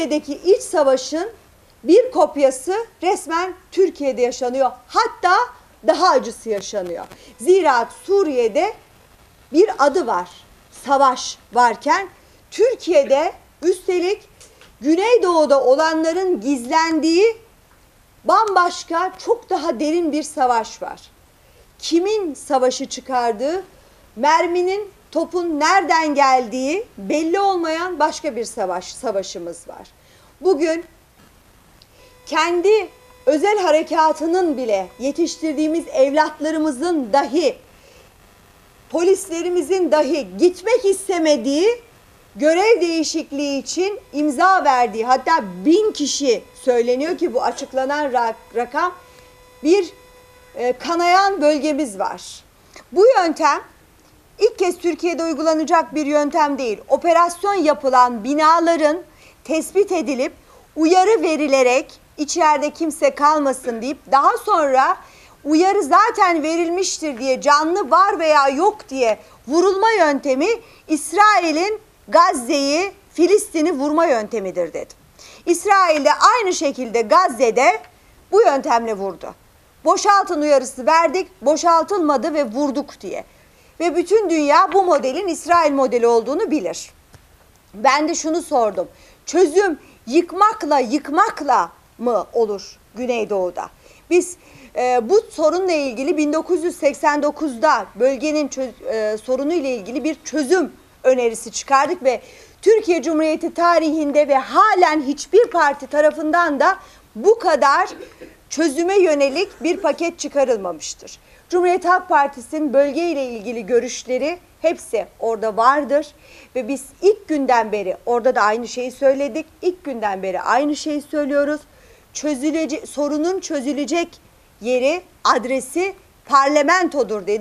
Suriye'deki iç savaşın bir kopyası resmen Türkiye'de yaşanıyor. Hatta daha acısı yaşanıyor. Zira Suriye'de bir adı var. Savaş varken Türkiye'de üstelik Güneydoğu'da olanların gizlendiği bambaşka çok daha derin bir savaş var. Kimin savaşı çıkardığı, merminin topun nereden geldiği belli olmayan başka bir savaş savaşımız var. Bugün kendi özel harekatının bile yetiştirdiğimiz evlatlarımızın dahi polislerimizin dahi gitmek istemediği görev değişikliği için imza verdiği hatta bin kişi söyleniyor ki bu açıklanan ra- rakam bir e, kanayan bölgemiz var. Bu yöntem ilk kez Türkiye'de uygulanacak bir yöntem değil. Operasyon yapılan binaların tespit edilip uyarı verilerek içeride kimse kalmasın deyip daha sonra uyarı zaten verilmiştir diye canlı var veya yok diye vurulma yöntemi İsrail'in Gazze'yi, Filistin'i vurma yöntemidir dedim. İsrail de aynı şekilde Gazze'de bu yöntemle vurdu. Boşaltın uyarısı verdik, boşaltılmadı ve vurduk diye. Ve bütün dünya bu modelin İsrail modeli olduğunu bilir. Ben de şunu sordum. Çözüm yıkmakla yıkmakla mı olur Güneydoğu'da? Biz e, bu sorunla ilgili 1989'da bölgenin e, sorunu ile ilgili bir çözüm önerisi çıkardık ve Türkiye Cumhuriyeti tarihinde ve halen hiçbir parti tarafından da bu kadar çözüme yönelik bir paket çıkarılmamıştır. Cumhuriyet Halk Partisi'nin bölge ile ilgili görüşleri hepsi orada vardır ve biz ilk günden beri orada da aynı şeyi söyledik. İlk günden beri aynı şeyi söylüyoruz. Çözülecek sorunun çözülecek yeri, adresi parlamentodur dedik.